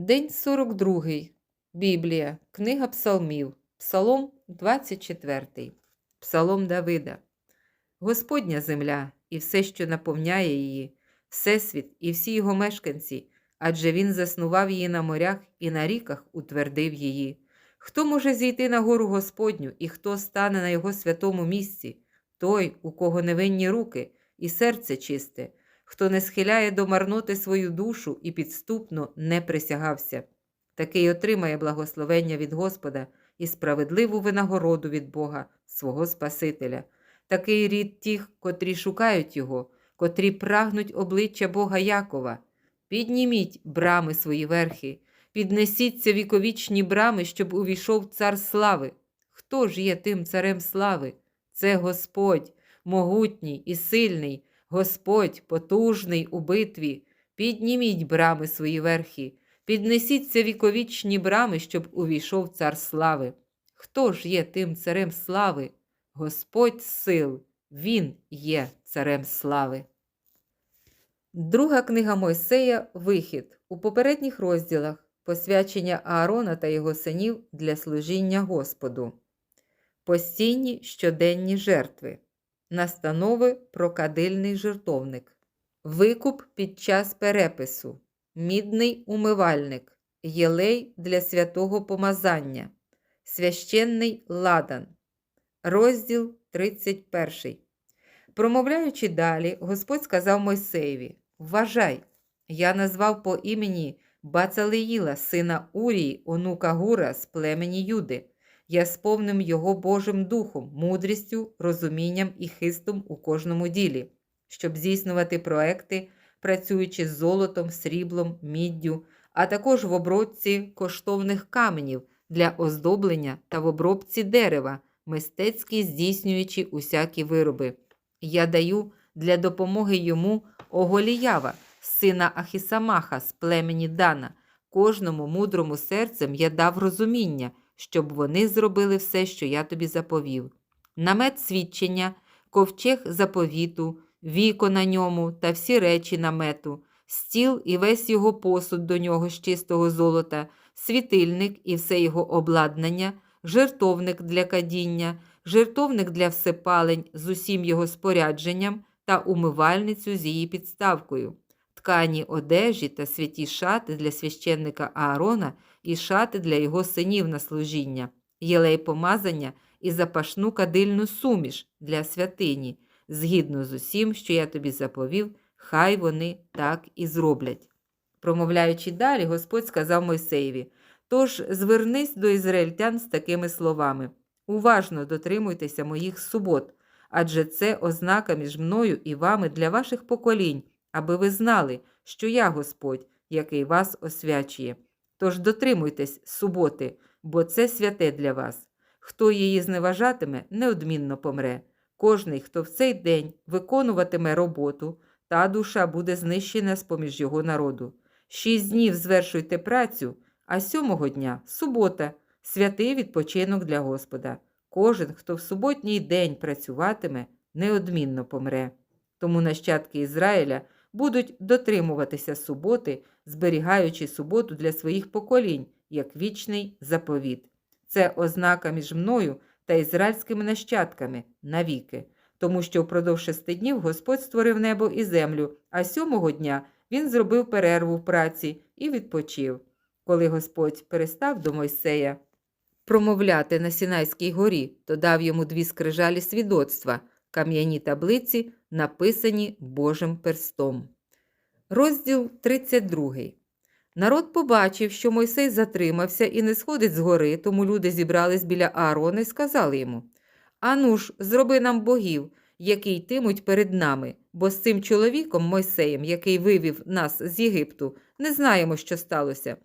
День 42. Біблія. Книга Псалмів. Псалом 24. Псалом Давида. Господня земля і все, що наповняє її, Всесвіт і всі його мешканці, адже він заснував її на морях і на ріках утвердив її. Хто може зійти на гору Господню, і хто стане на його святому місці? Той, у кого невинні руки і серце чисте, хто не схиляє до марноти свою душу і підступно не присягався. Такий отримає благословення від Господа і справедливу винагороду від Бога, свого Спасителя. Такий рід тих, котрі шукають Його, котрі прагнуть обличчя Бога Якова. Підніміть брами свої верхи, піднесіться віковічні брами, щоб увійшов цар слави. Хто ж є тим царем слави? Це Господь, могутній і сильний, Господь потужний у битві. Підніміть брами свої верхи, піднесіться віковічні брами, щоб увійшов цар слави. Хто ж є тим царем слави? Господь сил, Він є царем слави. Друга книга Мойсея Вихід у попередніх розділах посвячення Аарона та його синів для служіння Господу. Постійні щоденні жертви. Настанови про кадильний жертовник. Викуп під час перепису. Мідний умивальник. Єлей для святого помазання. Священний ладан. Розділ 31. Промовляючи далі, Господь сказав Мойсеєві: Вважай, я назвав по імені Бацалеїла, сина Урії, онука Гура з племені Юди. Я сповним його Божим духом, мудрістю, розумінням і хистом у кожному ділі, щоб здійснювати проекти, працюючи з золотом, сріблом, міддю, а також в обробці коштовних каменів для оздоблення та в обробці дерева, мистецьки здійснюючи усякі вироби. Я даю для допомоги йому Оголіява, сина Ахісамаха з племені Дана. Кожному мудрому серцем я дав розуміння, щоб вони зробили все, що я тобі заповів. Намет свідчення, ковчег заповіту, віко на ньому та всі речі намету, стіл і весь його посуд до нього з чистого золота, світильник і все його обладнання, жертовник для кадіння, жертовник для всепалень з усім його спорядженням та умивальницю з її підставкою, ткані одежі та святі шати для священника Аарона і шати для його синів на служіння, єлей помазання і запашну кадильну суміш для святині, згідно з усім, що я тобі заповів, хай вони так і зроблять. Промовляючи далі, Господь сказав Мойсеєві: Тож звернись до ізраїльтян з такими словами: уважно дотримуйтеся моїх субот, адже це ознака між мною і вами для ваших поколінь, аби ви знали, що я Господь, який вас освячує. Тож дотримуйтесь суботи, бо це святе для вас. Хто її зневажатиме, неодмінно помре. Кожний, хто в цей день виконуватиме роботу, та душа буде знищена з поміж його народу. Шість днів звершуйте працю, а сьомого дня субота, святий відпочинок для Господа. Кожен, хто в суботній день працюватиме, неодмінно помре. Тому нащадки Ізраїля будуть дотримуватися суботи, зберігаючи суботу для своїх поколінь як вічний заповіт. Це ознака між мною та ізраїльськими нащадками навіки, тому що впродовж шести днів Господь створив небо і землю, а сьомого дня він зробив перерву в праці і відпочив. Коли Господь перестав до Мойсея промовляти на Сінайській горі, то дав йому дві скрижалі свідоцтва, кам'яні таблиці, написані Божим перстом. Розділ 32. Народ побачив, що Мойсей затримався і не сходить з гори, тому люди зібрались біля Аарона і сказали йому: Ану ж, зроби нам богів, які йтимуть перед нами, бо з цим чоловіком Мойсеєм, який вивів нас з Єгипту, не знаємо, що сталося.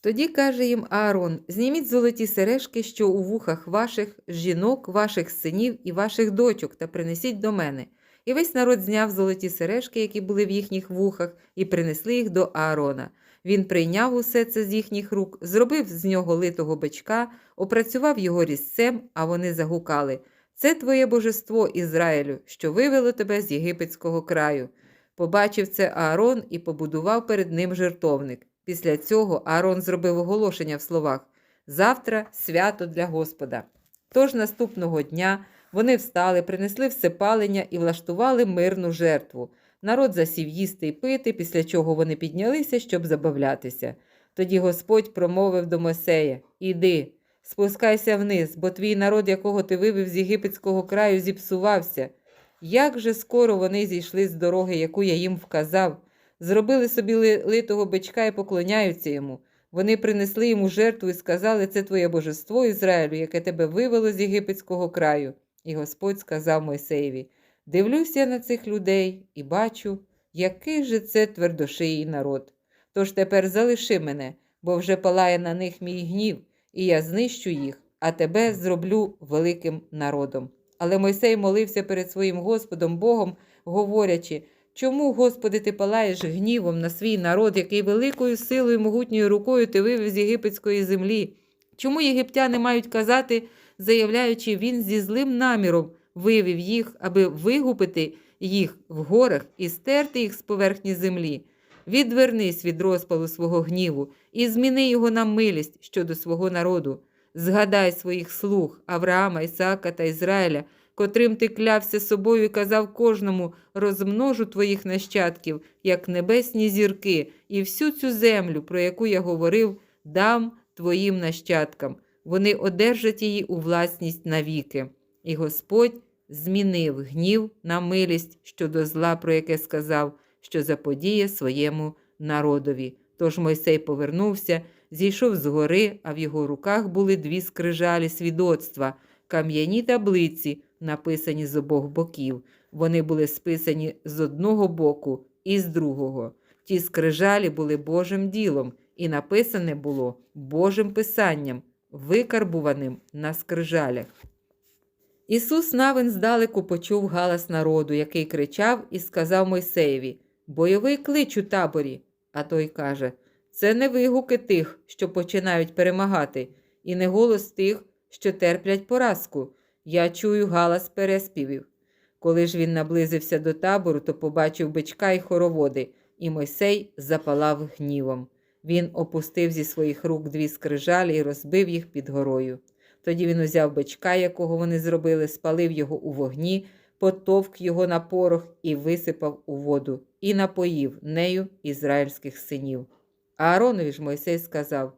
Тоді каже їм Аарон: зніміть золоті сережки, що у вухах ваших жінок, ваших синів і ваших дочок, та принесіть до мене. І весь народ зняв золоті сережки, які були в їхніх вухах, і принесли їх до Аарона. Він прийняв усе це з їхніх рук, зробив з нього литого бичка, опрацював його різцем, а вони загукали: Це твоє божество, Ізраїлю, що вивело тебе з єгипетського краю. Побачив це Аарон і побудував перед ним жертовник. Після цього Аарон зробив оголошення в словах Завтра свято для Господа. Тож наступного дня вони встали, принесли всепалення і влаштували мирну жертву. Народ засів їсти й пити, після чого вони піднялися, щоб забавлятися. Тоді Господь промовив до Мойсея Іди, спускайся вниз, бо твій народ, якого ти вивів з єгипетського краю, зіпсувався. Як же скоро вони зійшли з дороги, яку я їм вказав, зробили собі литого бичка і поклоняються йому. Вони принесли йому жертву і сказали, це твоє божество Ізраїлю, яке тебе вивело з єгипетського краю. І Господь сказав Мойсеєві: Дивлюся на цих людей і бачу, який же це твердошиїй народ. Тож тепер залиши мене, бо вже палає на них мій гнів, і я знищу їх, а тебе зроблю великим народом. Але Мойсей молився перед своїм Господом Богом, говорячи, чому, Господи, ти палаєш гнівом на свій народ, який великою силою могутньою рукою ти вивів з єгипетської землі? Чому єгиптяни мають казати, заявляючи, він зі злим наміром вивів їх, аби вигупити їх в горах і стерти їх з поверхні землі? Відвернись від розпалу свого гніву і зміни його на милість щодо свого народу. Згадай своїх слуг Авраама, Ісаака та Ізраїля, котрим ти клявся собою і казав кожному розмножу твоїх нащадків, як небесні зірки, і всю цю землю, про яку я говорив, дам твоїм нащадкам. Вони одержать її у власність навіки. І Господь змінив гнів на милість щодо зла, про яке сказав, що заподіє своєму народові. Тож Мойсей повернувся, зійшов з гори, а в його руках були дві скрижалі свідоцтва, кам'яні таблиці, написані з обох боків. Вони були списані з одного боку і з другого. Ті скрижалі були Божим ділом, і написане було Божим писанням, викарбуваним на скрижалях. Ісус навин здалеку почув галас народу, який кричав і сказав Мойсеєві Бойовий клич у таборі. А той каже Це не вигуки тих, що починають перемагати, і не голос тих, що терплять поразку. Я чую галас переспівів. Коли ж він наблизився до табору, то побачив бичка й хороводи, і Мойсей запалав гнівом. Він опустив зі своїх рук дві скрижалі і розбив їх під горою. Тоді він узяв бичка, якого вони зробили, спалив його у вогні, потовк його на порох і висипав у воду, і напоїв нею ізраїльських синів. Ааронові ж Мойсей сказав: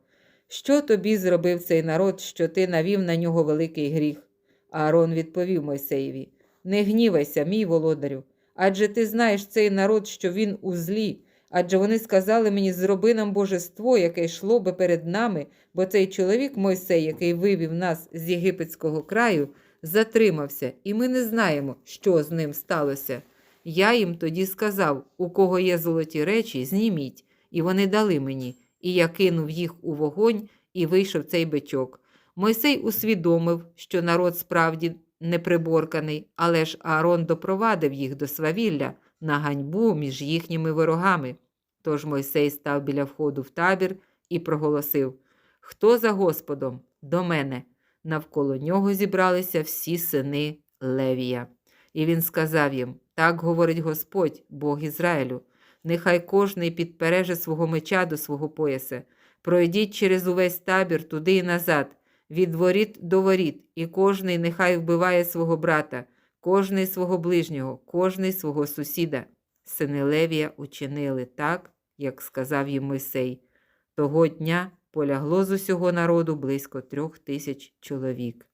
Що тобі зробив цей народ, що ти навів на нього великий гріх? Аарон відповів Мойсеєві: Не гнівайся, мій володарю, адже ти знаєш цей народ, що він у злі. Адже вони сказали мені, зроби нам божество, яке йшло би перед нами, бо цей чоловік Мойсей, який вивів нас з єгипетського краю, затримався, і ми не знаємо, що з ним сталося. Я їм тоді сказав, у кого є золоті речі, зніміть, і вони дали мені, і я кинув їх у вогонь, і вийшов цей бичок. Мойсей усвідомив, що народ справді неприборканий, але ж Аарон допровадив їх до свавілля на ганьбу між їхніми ворогами. Тож Мойсей став біля входу в табір і проголосив Хто за Господом? До мене. Навколо нього зібралися всі сини Левія. І він сказав їм: Так говорить Господь, Бог Ізраїлю. Нехай кожний підпереже свого меча до свого пояса. Пройдіть через увесь табір туди і назад, від воріт до воріт, і кожний нехай вбиває свого брата, кожний свого ближнього, кожний свого сусіда. Сини Левія учинили так, як сказав їм Мойсей. Того дня полягло з усього народу близько трьох тисяч чоловік.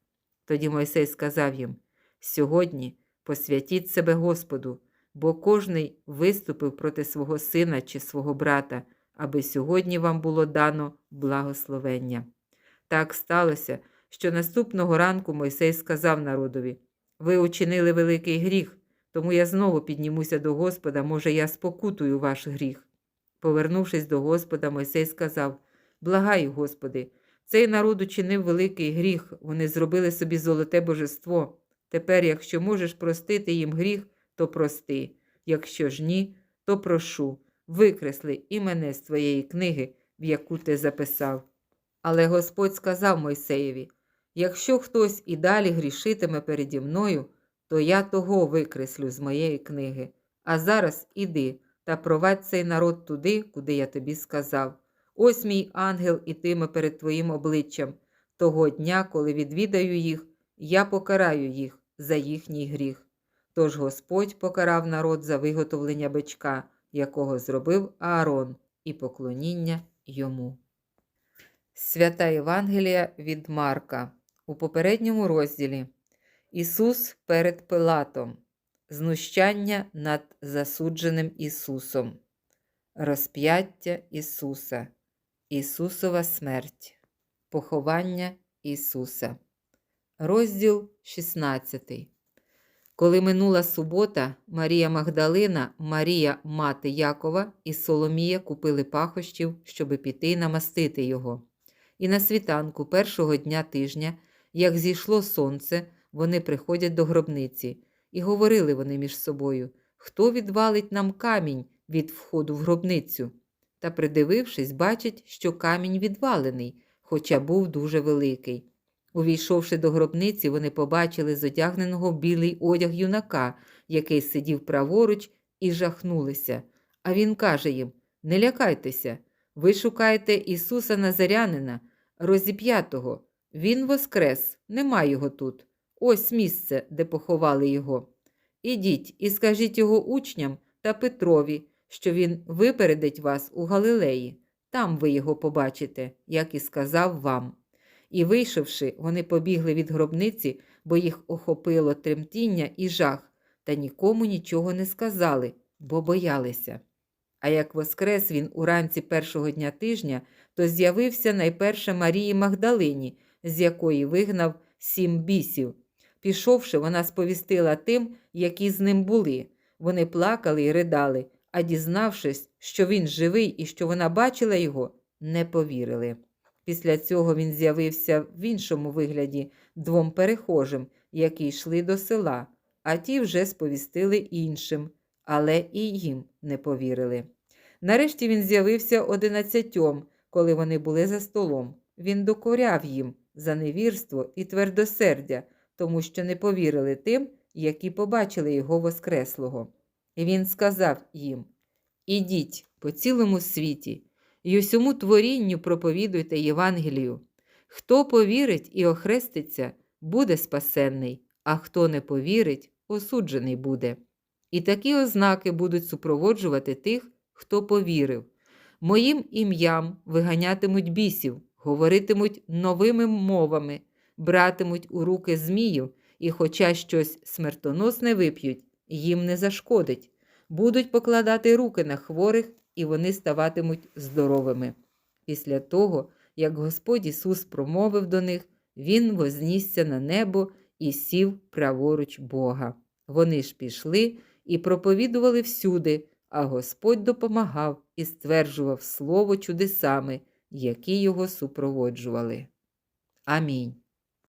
Тоді Мойсей сказав їм: Сьогодні посвятіть себе Господу, бо кожний виступив проти свого сина чи свого брата, аби сьогодні вам було дано благословення. Так сталося, що наступного ранку Мойсей сказав народові: Ви учинили великий гріх, тому я знову піднімуся до Господа, може, я спокутую ваш гріх. Повернувшись до Господа, Мойсей сказав: Благаю, Господи, цей народ учинив великий гріх, вони зробили собі золоте божество. Тепер, якщо можеш простити їм гріх, то прости. Якщо ж ні, то прошу, викресли і мене з твоєї книги, в яку ти записав. Але Господь сказав Мойсеєві: Якщо хтось і далі грішитиме переді мною, то я того викреслю з моєї книги. А зараз іди та провадь цей народ туди, куди я тобі сказав. Ось мій ангел ітиме перед твоїм обличчям. Того дня, коли відвідаю їх, я покараю їх за їхній гріх. Тож Господь покарав народ за виготовлення бичка, якого зробив Аарон, і поклоніння йому. Свята Євангелія від Марка у попередньому розділі Ісус перед Пилатом. Знущання над засудженим Ісусом. Розп'яття Ісуса. Ісусова смерть. Поховання Ісуса. Розділ 16. Коли минула субота, Марія Магдалина, Марія мати Якова і Соломія купили пахощів, щоби піти намастити його. І на світанку першого дня тижня, як зійшло сонце, вони приходять до гробниці, і говорили вони між собою, хто відвалить нам камінь від входу в гробницю. Та, придивившись, бачать, що камінь відвалений, хоча був дуже великий. Увійшовши до гробниці, вони побачили зодягненого в білий одяг юнака, який сидів праворуч, і жахнулися. А він каже їм: Не лякайтеся, ви шукаєте Ісуса Назарянина, розіп'ятого. Він воскрес, нема його тут. Ось місце, де поховали його. Ідіть і скажіть його учням та Петрові, що він випередить вас у Галилеї. Там ви його побачите, як і сказав вам. І, вийшовши, вони побігли від гробниці, бо їх охопило тремтіння і жах, та нікому нічого не сказали, бо боялися. А як воскрес він уранці першого дня тижня, то з'явився найперше Марії Магдалині, з якої вигнав сім бісів. Пішовши, вона сповістила тим, які з ним були. Вони плакали і ридали, а дізнавшись, що він живий і що вона бачила його, не повірили. Після цього він з'явився в іншому вигляді двом перехожим, які йшли до села, а ті вже сповістили іншим, але і їм не повірили. Нарешті він з'явився одинадцятьом, коли вони були за столом. Він докоряв їм за невірство і твердосердя, тому що не повірили тим, які побачили його Воскреслого. І він сказав їм: Ідіть по цілому світі і усьому творінню проповідуйте Євангелію. Хто повірить і охреститься, буде спасенний, а хто не повірить, осуджений буде. І такі ознаки будуть супроводжувати тих, хто повірив. Моїм ім'ям виганятимуть бісів, говоритимуть новими мовами, братимуть у руки змію, і, хоча щось смертоносне вип'ють, їм не зашкодить, будуть покладати руки на хворих, і вони ставатимуть здоровими. Після того, як Господь Ісус промовив до них, Він вознісся на небо і сів праворуч Бога. Вони ж пішли і проповідували всюди, а Господь допомагав і стверджував слово чудесами, які його супроводжували. Амінь.